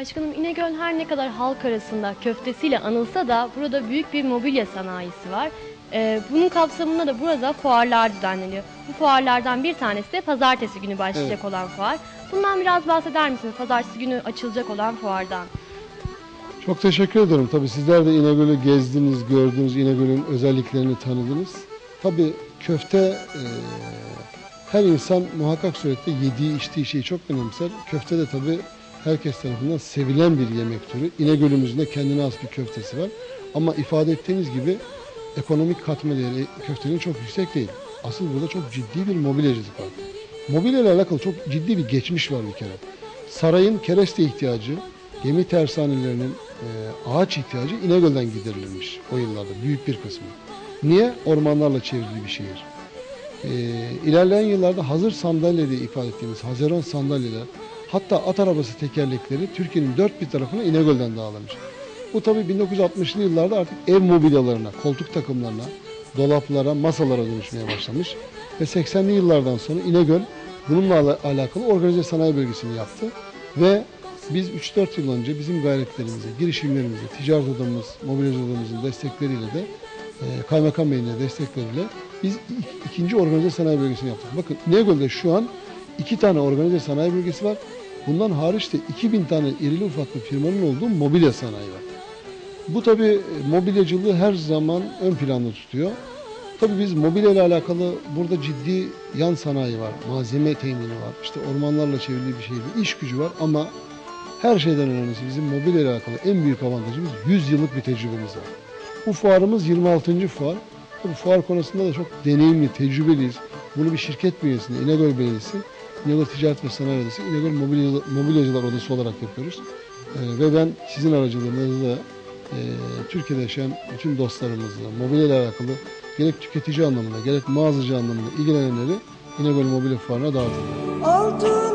Başkanım İnegöl her ne kadar halk arasında köftesiyle anılsa da burada büyük bir mobilya sanayisi var. Ee, bunun kapsamında da burada fuarlar düzenleniyor. Bu fuarlardan bir tanesi de pazartesi günü başlayacak Evet. olan fuar. Bundan biraz bahseder misiniz? Pazartesi günü açılacak olan fuardan. Çok teşekkür ederim. Tabii sizler de İnegöl'ü gezdiniz, gördünüz, İnegöl'ün özelliklerini tanıdınız. Tabii köfte e, her insan muhakkak surette yediği, içtiği şeyi çok önemser. Köfte de tabii herkes tarafından sevilen bir yemek türü. İnegöl'ümüzün de kendine has bir köftesi var. Ama ifade ettiğiniz gibi ekonomik katma değeri köftenin çok yüksek değil. Asıl burada çok ciddi bir mobilyacılık var. Mobilya ile alakalı çok ciddi bir geçmiş var bir kere. Sarayın kereste ihtiyacı, gemi tersanelerinin e, ağaç ihtiyacı İnegöl'den giderilmiş o yıllarda büyük bir kısmı. Niye? Ormanlarla çevrili bir şehir. E, ilerleyen yıllarda hazır sandalye diye ifade ettiğimiz Hazeron sandalyeler hatta at arabası tekerlekleri Türkiye'nin dört bir tarafına İnegöl'den dağılmış. Bu tabii 1960'lı yıllarda artık ev mobilyalarına, koltuk takımlarına, dolaplara, masalara dönüşmeye başlamış. Ve 80'li yıllardan sonra İnegöl bununla ala- alakalı organize sanayi bölgesini yaptı. Ve biz 3-4 yıl önce bizim gayretlerimize, girişimlerimize, ticaret odamız, mobilyacı odamızın destekleriyle de e, kaymakam beyin de destekleriyle biz ik- ikinci organize sanayi bölgesini yaptık. Bakın İnegöl'de şu an iki tane organize sanayi bölgesi var. Bundan hariç de 2000 tane irili ufaklı firmanın olduğu mobilya sanayi var. Bu tabi mobilyacılığı her zaman ön planda tutuyor. Tabi biz mobilya ile alakalı burada ciddi yan sanayi var, malzeme temini var, işte ormanlarla çevrili bir şeydi, iş gücü var ama her şeyden önemlisi bizim mobilya ile alakalı en büyük avantajımız 100 yıllık bir tecrübemiz var. Bu fuarımız 26. fuar. Bu fuar konusunda da çok deneyimli, tecrübeliyiz. Bunu bir şirket bünyesinde İnegöl Belediyesi, İnegöl Ticaret ve Sanayi Odası, İnegöl Mobilya, Mobilyacılar Odası olarak yapıyoruz. Ee, ve ben sizin aracılığınızla e, Türkiye'de yaşayan bütün dostlarımızla mobilya ile alakalı gerek tüketici anlamında gerek mağazacı anlamında ilgilenenleri İnegöl Mobilya Fuarı'na davet ediyorum. Altın